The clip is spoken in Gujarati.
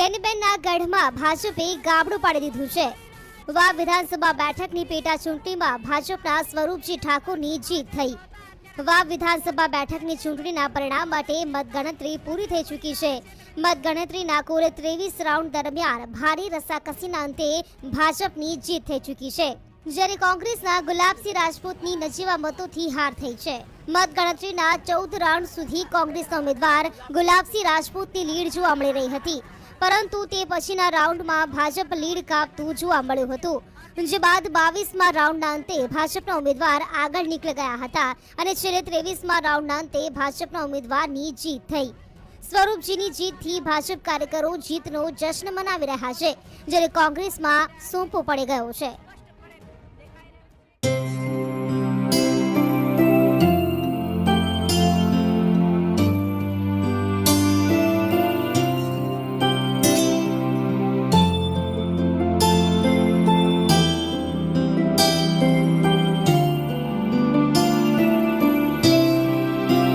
ગેનીબેનના ગઢમાં ભાજપે ગાબડું પાડી દીધું છે. વા વિધાનસભા બેઠકની પેટા ચૂંટણીમાં ભાજપના સ્વરૂપજી ઠાકોરની જીત થઈ. વા વિધાનસભા બેઠકની ચૂંટણીના પરિણામ માટે મતગણતરી પૂરી થઈ ચૂકી છે. મતગણતરીના કુલ ત્રેવીસ રાઉન્ડ દરમિયાન ભારે રસાકસીના અંતે ભાજપની જીત થઈ ચૂકી છે. જ્યારે કોંગ્રેસના ગુલાબસિંહ રાજપૂતની નજીવા મતોથી હાર થઈ છે. મતગણતરીના ચૌદ રાઉન્ડ સુધી કોંગ્રેસના ઉમેદવાર ગુલાબસિંહ રાજપૂતની લીડ જોવા મળી રહી હતી. પરંતુ તે પછીના રાઉન્ડમાં ભાજપ લીડ કાપતું જોવા મળ્યું હતું. જે બાદ બાવીસમાં રાઉન્ડના અંતે ભાજપના ઉમેદવાર આગળ નીકળી ગયા હતા અને છેલ્લે ત્રેવીસમાં રાઉન્ડના અંતે ભાજપના ઉમેદવારની જીત થઈ. સ્વરૂપજીની જીતથી ભાજપ કાર્યકરો જીતનો જશ્ન મનાવી રહ્યા છે, જ્યારે કોંગ્રેસમાં સોંપો પડી ગયો છે.